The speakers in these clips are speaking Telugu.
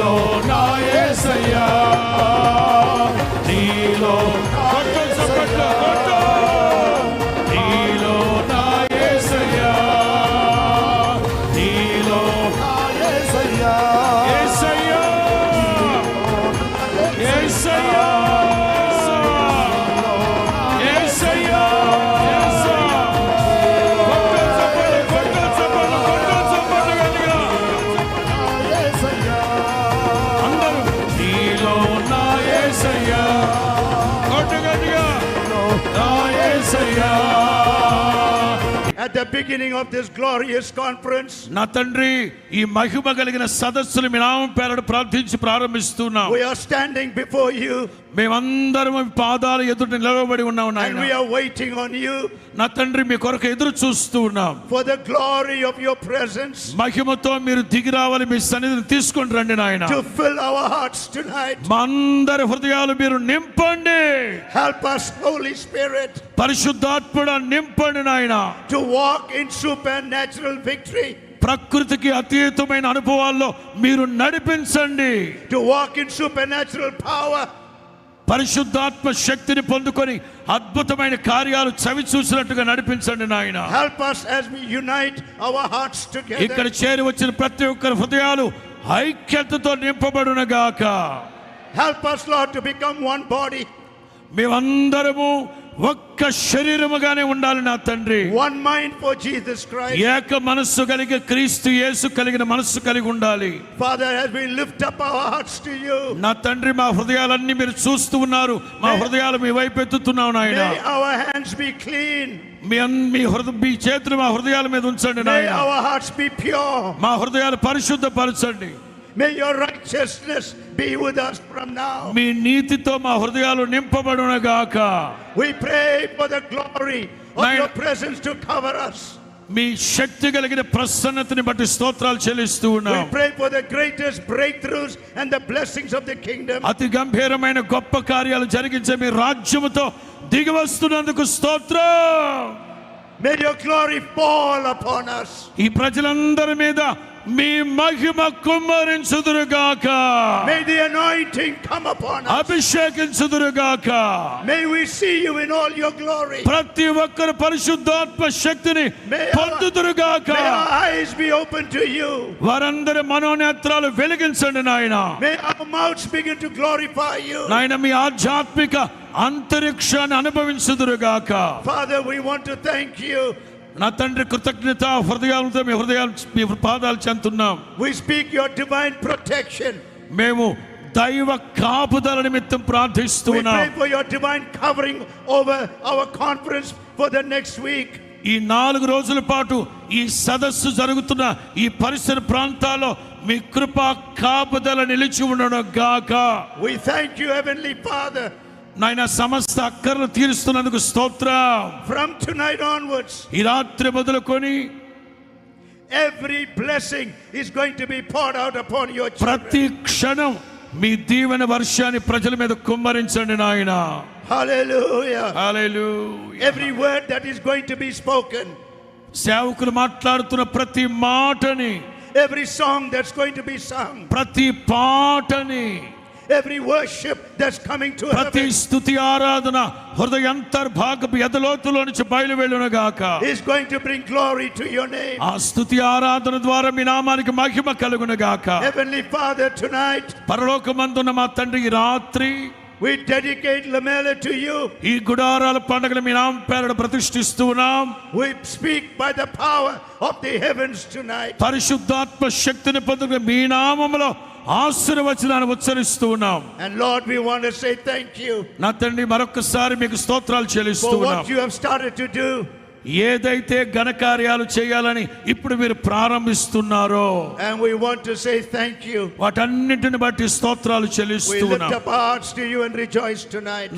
No. At the beginning of this glorious conference. నా తండ్రి ఈ మహిమ కలిగిన సదస్సులు మీ నామం పేరట ప్రార్థించి ప్రారంభిస్తున్నాం We are standing before you మేమందరం పాదాలు ఎదుట నిలబడి ఉన్నాం నాయన. And we are waiting on you నా తండ్రి మీ కొరకు ఎదురు చూస్తూ ఉన్నాం. For the glory of your presence మహిమతో మీరు దిగి రావాలి మీ సన్నిధిని తీసుకొని రండి నాయన. To fill our hearts tonight మా హృదయాలు మీరు నింపండి. హెల్ప్ us హోలీ స్పిరిట్ పరిశుద్ధాత్మడ నింపండి నాయన. To walk in supernatural victory ప్రకృతికి అతీతమైన అనుభవాల్లో మీరు నడిపించండి. To walk in supernatural power పరిశుద్ధాత్మ శక్తిని పొందుకొని అద్భుతమైన కార్యాలు చవి చూసినట్టుగా నడిపించండి నాయన. Help us as we unite our hearts ఇక్కడ together. చేరి వచ్చిన ప్రతి ఒక్కరి హృదయాలు ఐక్యతతో నింపబడునగాక. Help us, Lord, to become one body, మేమందరము ఒక్క శరీరముగానే ఉండాలి నా తండ్రి. One mind for Jesus Christ. ఏక మనస్సు కలిగి క్రీస్తు యేసు కలిగిన మనస్సు కలిగి ఉండాలి. Father, as we lift up our hearts to you, నా తండ్రి మా హృదయాలన్నీ మీరు చూస్తూ ఉన్నారు. మా హృదయాలు మీ వైపు ఎత్తుతున్నావు నాయన. our hands be clean, మీ మీ హృదయ మీ చేతులు మా హృదయాల మీద ఉంచండి నాయన. our hearts be pure, మా హృదయాలు పరిశుద్ధపరచండి. may your righteousness be with us from now. మీ నీతితో మా హృదయాలు నింపబడునగాక We pray for the glory of Naina- your presence to cover us. మీ శక్తి కలిగిన ప్రసన్నతని బట్టి స్తోత్రాలు చెల్లిస్తూ We ఉన్నాం pray for the greatest breakthroughs and the blessings of the kingdom. అతి గంభీరమైన గొప్ప కార్యాలు జరిగించే మీ రాజ్యముతో దిగి వస్తున్నందుకు స్తోత్రం May your glory fall upon us. ఈ ప్రజలందరి మీద మీ మహిమ కుమ్మరించుదురుగాక May the anointing come upon us. అభిషేకించుదురుగాక May we see you in all your glory. ప్రతి ఒక్కరు పరిశుద్ధాత్మ శక్తిని May our- పొందుదురుగాక May our eyes be open to you. వారందరి మనోనేత్రాలు వెలిగించండి నాయన May our mouths begin to glorify you. నాయన మీ ఆధ్యాత్మిక అంతరిక్షాన్ని అనుభవించుదురుగాక Father, we want to thank you. నా తండ్రి కృతజ్ఞత హృదయాలతో మీ హృదయాలు మీ పాదాలు చెందుతున్నాం. We speak your divine protection మేము దైవ కాపుదల నిమిత్తం ప్రార్థిస్తున్నాం we for your divine covering over our conference for the next week ఈ నాలుగు రోజుల పాటు ఈ సదస్సు జరుగుతున్న ఈ పరిసర ప్రాంతాల్లో మీ కృపా కాపుదల నిలిచి ఉండను గాక. వి థాంక్యూ హెవెన్లీ ఫాదర్ నాయన సమస్త అక్కర్లు తీరుస్తున్నందుకు స్తోత్రం From tonight onwards, ఈ రాత్రి మొదలుకొని every blessing is going to be poured out upon your children. ప్రతి క్షణం మీ దీవెన వర్షాన్ని ప్రజల మీద కుమ్మరించండి నాయన Hallelujah. Hallelujah. Every word that is going to be spoken, సేవకులు మాట్లాడుతున్న ప్రతి మాటని every song that's going to be sung, ప్రతి పాటని every worship that's coming to ప్రతి స్థుతి ఆరాధన హృదయంతర్భాగపు ఎదలోతులో నుంచి బయలువెళ్ళునగాక is going to bring glory to your name. ఆ స్థుతి ఆరాధన ద్వారా మీ నామానికి మహిమ కలుగునగాక Heavenly Father, tonight పరలోకమందున్న మా తండ్రి ఈ రాత్రి we dedicate Lamela to you. ఈ గుడారాల పండుగలు మీ నామ పేరట ప్రతిష్ఠిస్తూ ఉన్నాం We speak by the power of the heavens tonight. పరిశుద్ధాత్మ శక్తిని పొందుకుని మీ నామములో ఆశీర్వచనాన్ని ఉచ్చరిస్తూ ఉన్నాం. And Lord we want to say thank నా తండ్రి మరొకసారి మీకు స్తోత్రాలు చెల్లిస్తూ ఉన్నాం. ఫర్ వాట్ యు ఏదైతే ఘనకార్యాలు చేయాలని ఇప్పుడు మీరు ప్రారంభిస్తున్నారో and we want to say thank you వాటన్నిటిని బట్టి స్తోత్రాలు చెల్లిస్తూ ఉన్నాం. We lift up hearts to you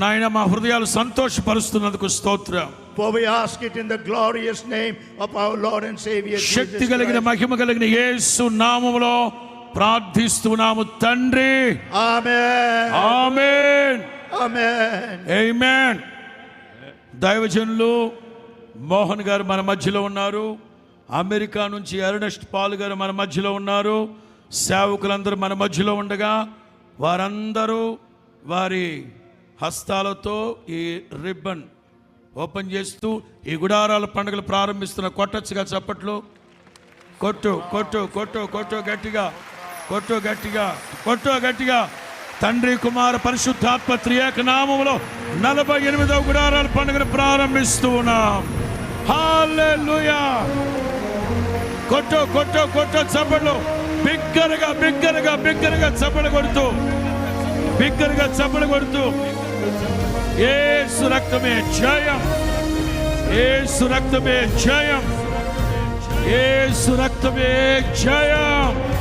నాయన మా హృదయాలు సంతోషపరుస్తున్నందుకు స్తోత్రం. For we ask it in the glorious name of our Lord and Savior Jesus Christ. శక్తి కలిగిన మహిమ కలిగిన యేసు నామములో ప్రార్థిస్తున్నాము తండ్రి. దైవజనులు మోహన్ గారు మన మధ్యలో ఉన్నారు. అమెరికా నుంచి ఎర్నెస్ట్ పాల్ గారు మన మధ్యలో ఉన్నారు. సేవకులందరూ మన మధ్యలో ఉండగా వారందరూ వారి హస్తాలతో ఈ రిబ్బన్ ఓపెన్ చేస్తూ ఈ గుడారాల పండుగలు ప్రారంభిస్తున్న కొట్టచ్చుగా చప్పట్లు. కొట్టు కొట్టు కొట్టు కొట్టు గట్టిగా. కొట్టు గట్టిగా కొట్టు గట్టిగా. తండ్రి కుమార పరిశుద్ధాత్మ త్రియేక నామములో నలభై ఎనిమిదవ గుడారాల పండుగను ప్రారంభిస్తూ ఉన్నాం. కొట్టు కొట్టు కొట్టు చప్పట్లు. బిగ్గరగా బిగ్గరగా బిగ్గరగా చప్పలు కొడుతూ బిగ్గరగా చప్పలు కొడుతూ. ఏసు రక్తమే జయం. ఏసు రక్తమే జయం. ఏసు రక్తమే జయం.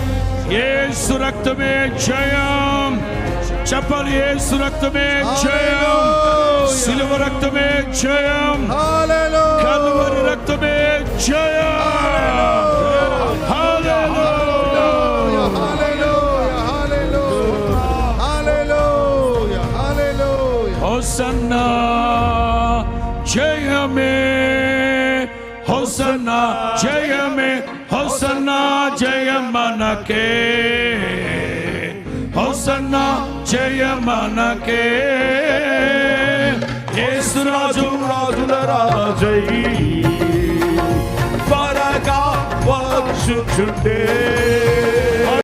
예수 락덤의 저염 자빨 예수 락덤의 저염 실버 락덤의 저염 칼로바리 락덤의 저염 할렐루야 Hosanna, Jayame, Hosanna, Jayame, హోసన్నా జయమనకే. హోసన్నా జయమనకే. యేసురాజు రాజుల రాజై త్వరగా వచ్చుచుండే